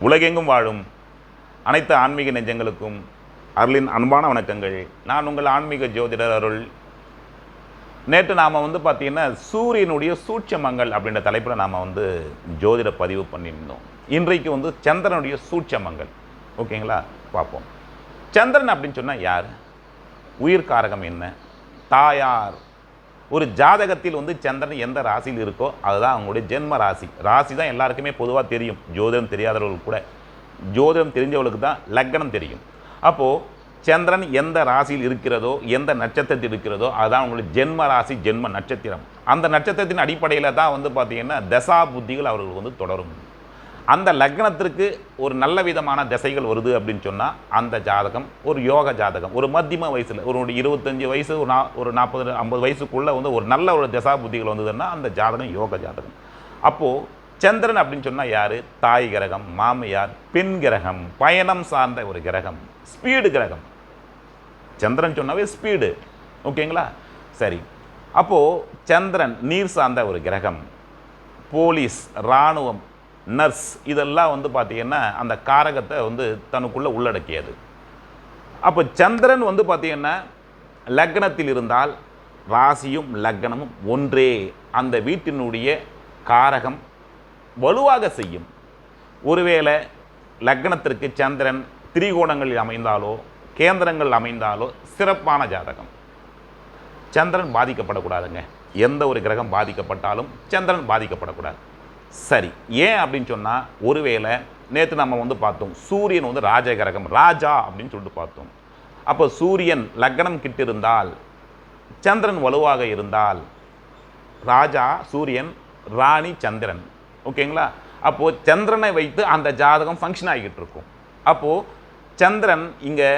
உலகெங்கும் வாழும் அனைத்து ஆன்மீக நெஞ்சங்களுக்கும் அருளின் அன்பான வணக்கங்கள். நான் உங்கள் ஆன்மீக ஜோதிடர் அருள். நேற்று நாம் வந்து பார்த்திங்கன்னா சூரியனுடைய சூட்சமங்கள் அப்படின்ற தலைப்பில் நாம் வந்து ஜோதிட பதிவு பண்ணியிருந்தோம். இன்றைக்கு வந்து சந்திரனுடைய சூட்சமங்கள். ஓகேங்களா? பார்ப்போம். சந்திரன் அப்படின்னு சொன்னால் யார்? உயிர்காரகம் என்ன? தாயார். ஒரு ஜாதகத்தில் வந்து சந்திரன் எந்த ராசியில் இருக்கோ அதுதான் அவங்களுடைய ஜென்ம ராசி. ராசி தான் எல்லாருக்குமே பொதுவாக தெரியும். ஜோதிடம் தெரியாதவர்களுக்கு கூட. ஜோதிடம் தெரிஞ்சவர்களுக்கு தான் லக்னம் தெரியும். அப்போது சந்திரன் எந்த ராசியில் இருக்கிறதோ எந்த நட்சத்திரத்தில் இருக்கிறதோ அதுதான் அவங்களுடைய ஜென்ம ராசி ஜென்ம நட்சத்திரம். அந்த நட்சத்திரத்தின் அடிப்படையில் தான் வந்து பார்த்திங்கன்னா தசா புத்திகள் அவர்களுக்கு வந்து தொடரும். அந்த லக்னத்திற்கு ஒரு நல்ல விதமான திசைகள் வருது அப்படின்னு சொன்னால் அந்த ஜாதகம் ஒரு யோக ஜாதகம் ஒரு மத்தியம வயசில் ஒரு இருபத்தஞ்சி வயசு ஒரு நா ஒரு நாற்பது ஐம்பது வயசுக்குள்ளே வந்து ஒரு நல்ல ஒரு தசா புத்திகள் வந்ததுன்னா அந்த ஜாதகம் யோக ஜாதகம். அப்போது சந்திரன் அப்படின்னு சொன்னால் யார்? தாய் கிரகம் மாமியார் பெண் கிரகம் பயணம் சார்ந்த ஒரு கிரகம் ஸ்பீடு கிரகம். சந்திரன் சொன்னாவே ஸ்பீடு ஓகேங்களா? சரி. அப்போது சந்திரன் நீர் சார்ந்த ஒரு கிரகம் போலீஸ் இராணுவம் நர்ஸ் இதெல்லாம் வந்து பார்த்திங்கன்னா அந்த காரகத்தை வந்து தனக்குள்ளே உள்ளடக்கியது. அப்போ சந்திரன் வந்து பார்த்திங்கன்னா லக்னத்தில் இருந்தால் ராசியும் லக்னமும் ஒன்றே. அந்த வீட்டினுடைய காரகம் வலுவாக செய்யும். ஒருவேளை லக்னத்திற்கு சந்திரன் திரிகோணங்களில் அமைந்தாலோ கேந்திரங்கள் அமைந்தாலோ சிறப்பான ஜாதகம். சந்திரன் பாதிக்கப்படக்கூடாதுங்க. எந்த ஒரு கிரகம் பாதிக்கப்பட்டாலும் சந்திரன் பாதிக்கப்படக்கூடாது. சரி ஏன் அப்படின்னு சொன்னால் ஒருவேளை நேற்று நம்ம வந்து பார்த்தோம் சூரியன் வந்து ராஜ கிரகம் ராஜா அப்படின்னு சொல்லிட்டு பார்த்தோம். அப்போ சூரியன் லக்னம் கிட்ட இருந்தால் சந்திரன் வலுவாக இருந்தால் ராஜா சூரியன் ராணி சந்திரன். ஓகேங்களா அப்போது சந்திரனை வைத்து அந்த ஜாதகம் ஃபங்க்ஷன் ஆகிக்கிட்டு இருக்கும். அப்போது சந்திரன் இங்கே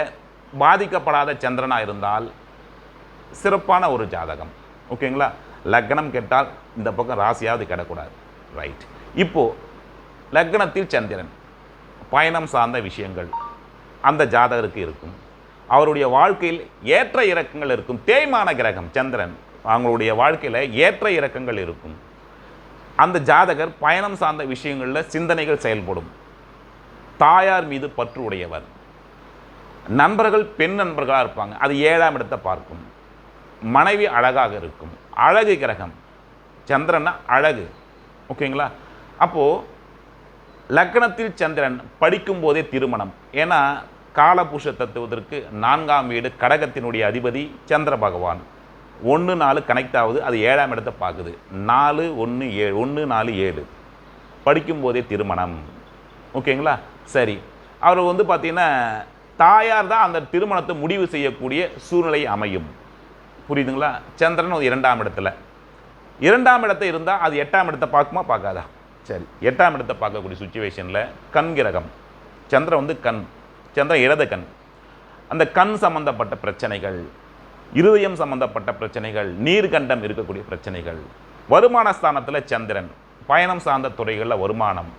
பாதிக்கப்படாத சந்திரனாக இருந்தால் சிறப்பான ஒரு ஜாதகம். ஓகேங்களா லக்னம் கேட்டால் இந்த பக்கம் ராசியாவது கிடக்கூடாது. ரைட் இப்போது லக்னத்தில் சந்திரன் பயணம் சார்ந்த விஷயங்கள் அந்த ஜாதகருக்கு இருக்கும். அவருடைய வாழ்க்கையில் ஏற்ற இறக்கங்கள் இருக்கும். தேய்மான கிரகம் சந்திரன் அவங்களுடைய வாழ்க்கையில் ஏற்ற இறக்கங்கள் இருக்கும். அந்த ஜாதகர் பயணம் சார்ந்த விஷயங்களில் சிந்தனைகள் செயல்படும். தாயார் மீது பற்று உடையவர். நண்பர்கள் பெண் நண்பர்களாக இருப்பாங்க. அது ஏழாம் இடத்தை பார்க்கும். மனைவி அழகாக இருக்கும். அழகு கிரகம். சந்திரன்னா அழகு. ஓகேங்களா? அப்போது லக்னத்தில் சந்திரன் படிக்கும் போதே திருமணம். ஏன்னா காலபுருஷ தத்துவத்திற்கு நான்காம் வீடு கடகத்தினுடைய அதிபதி சந்திர பகவான். ஒன்று நாலு கனெக்ட் ஆகுது அது ஏழாம் இடத்தை பார்க்குது. நாலு ஒன்று ஏழு ஒன்று நாலு ஏழு. படிக்கும் போதே திருமணம். ஓகேங்களா? சரி. அவர் வந்து பார்த்தீங்கன்னா தாயார் தான் அந்த திருமணத்தை முடிவு செய்யக்கூடிய சூழ்நிலை அமையும். புரியுதுங்களா? சந்திரன் ஒரு இரண்டாம் இடத்துல. இரண்டாம் இடத்தை இருந்தால் அது எட்டாம் இடத்தை பார்க்குமா? பார்க்காதா. சரி எட்டாம் இடத்தை பார்க்கக்கூடிய சுச்சுவேஷனில் கண் கிரகம். சந்திரன் வந்து கண். சந்திரன் இடது கண். அந்த கண் சம்பந்தப்பட்ட பிரச்சனைகள் இருதயம் சம்பந்தப்பட்ட பிரச்சனைகள் நீர்கண்டம் இருக்கக்கூடிய பிரச்சனைகள் வருமான ஸ்தானத்தில் சந்திரன். பயணம் சார்ந்த துறைகளில் வருமானம்.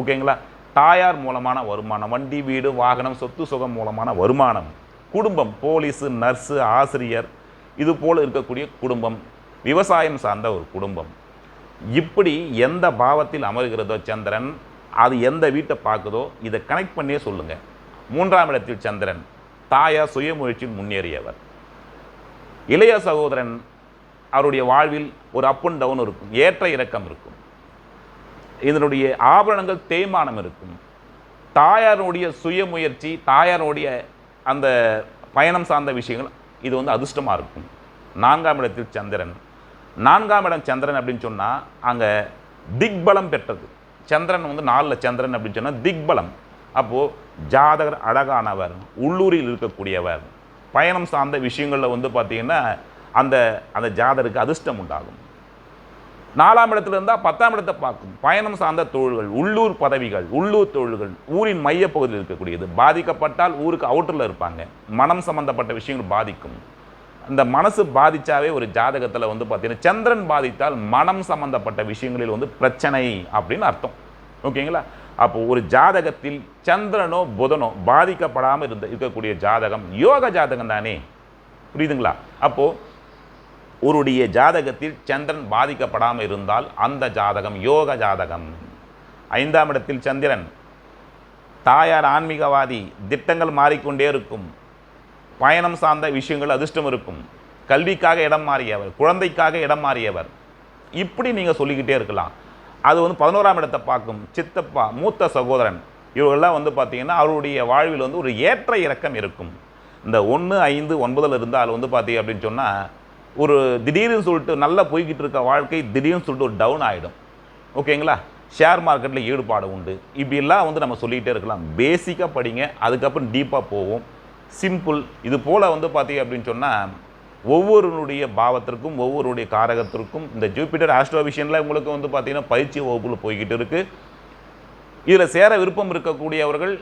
ஓகேங்களா தாயார் மூலமான வருமானம் வண்டி வீடு வாகனம் சொத்து சுகம் மூலமான வருமானம். குடும்பம் போலீஸு நர்ஸு ஆசிரியர் இது போல் இருக்கக்கூடிய குடும்பம். விவசாயம் சார்ந்த ஒரு குடும்பம். இப்படி எந்த பாவத்தில் அமர்கிறதோ சந்திரன் அது எந்த வீட்டை பார்க்குதோ இதை கனெக்ட் பண்ணியே சொல்லுங்கள் மூன்றாம் இடத்தில் சந்திரன் தாயார் சுயமுயற்சியில் முன்னேறியவர். இளைய சகோதரன் அவருடைய வாழ்வில் ஒரு அப் அண்ட் டவுன் இருக்கும் ஏற்ற இறக்கம் இருக்கும். இதனுடைய ஆபரணங்கள் தேய்மானம் இருக்கும். தாயாருடைய சுயமுயற்சி தாயாருடைய அந்த பயணம் சார்ந்த விஷயங்கள் இது வந்து அதிர்ஷ்டமாக இருக்கும். நான்காம் இடத்தில் சந்திரன் நான்காம் இடம் சந்திரன் அப்படின்னு சொன்னால் அங்கே திக்பலம் பெற்றது. சந்திரன் வந்து நாலில் சந்திரன் அப்படின்னு சொன்னால் திக்பலம். அப்போது ஜாதகர் அழகானவர் உள்ளூரில் இருக்கக்கூடியவர் பயணம் சார்ந்த விஷயங்களில் வந்து பார்த்திங்கன்னா அந்த அந்த ஜாதருக்கு அதிர்ஷ்டம் உண்டாகும். நாலாம் இடத்துல இருந்தால் பத்தாம் இடத்தை பார்க்கும். பயணம் சார்ந்த தொழில்கள் உள்ளூர் பதவிகள் உள்ளூர் தொழில்கள் ஊரின் மையப்பகுதியில் இருக்கக்கூடியது. பாதிக்கப்பட்டால் ஊருக்கு அவுட்டரில் இருப்பாங்க. மனம் சம்பந்தப்பட்ட விஷயங்கள் பாதிக்கும். இந்த மனசு பாதித்தாவே ஒரு ஜாதகத்தில் வந்து பார்த்தீங்கன்னா சந்திரன் பாதித்தால் மனம் சம்பந்தப்பட்ட விஷயங்களில் வந்து பிரச்சனை அப்படின்னு அர்த்தம். ஓகேங்களா? அப்போ ஒரு ஜாதகத்தில் சந்திரனோ புதனோ பாதிக்கப்படாமல் இருந்த இருக்கக்கூடிய ஜாதகம் யோக ஜாதகம் தானே? புரியுதுங்களா? அப்போது ஒருடைய ஜாதகத்தில் சந்திரன் பாதிக்கப்படாமல் இருந்தால் அந்த ஜாதகம் யோக ஜாதகம். ஐந்தாம் இடத்தில் சந்திரன். தாயார் ஆன்மீகவாதி திட்டங்கள் மாறிக்கொண்டே இருக்கும். பயணம் சார்ந்த விஷயங்கள் அதிர்ஷ்டம் இருக்கும். கல்விக்காக இடம் மாறியவர் குழந்தைக்காக இடம் மாறியவர். இப்படி நீங்கள் சொல்லிக்கிட்டே இருக்கலாம். அது வந்து பதினோராம் இடத்தை பார்க்கும் சித்தப்பா மூத்த சகோதரன் இவர்கள்லாம் வந்து பார்த்திங்கன்னா அவருடைய வாழ்வில் வந்து ஒரு ஏற்ற இறக்கம் இருக்கும். இந்த ஒன்று ஐந்து ஒன்பதில் இருந்தால் வந்து பார்த்தீங்க அப்படின்னு சொன்னால் ஒரு திடீர்னு சொல்லிட்டு நல்லா போய்கிட்டு இருக்க வாழ்க்கை திடீர்னு சொல்லிட்டு ஒரு டவுன் ஆகிடும் ஓகேங்களா ஷேர் மார்க்கெட்டில் ஈடுபாடு உண்டு. இப்படிலாம் வந்து நம்ம சொல்லிக்கிட்டே இருக்கலாம். பேசிக்காக படிங்க அதுக்கப்புறம் டீப்பாக போவோம். சிம்பிள். இது போல் வந்து பார்த்தீங்க அப்படின்னு சொன்னால் ஒவ்வொருனுடைய பாவத்திற்கும் ஒவ்வொருடைய காரகத்திற்கும் இந்த ஜூபிட்டர் ஆஸ்ட்ரோவிஷனில் உங்களுக்கு வந்து பார்த்தீங்கன்னா பயிற்சி வகுப்பில் போய்கிட்டு இருக்குது இதில் சேர விருப்பம் இருக்கக்கூடியவர்கள்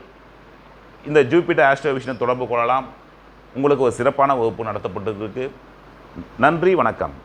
இந்த ஜூபிட்டர் ஆஸ்ட்ரோவிஷனை தொடர்பு கொள்ளலாம். உங்களுக்கு ஒரு சிறப்பான வகுப்பு நடத்தப்பட்டு இருக்கு நன்றி வணக்கம்.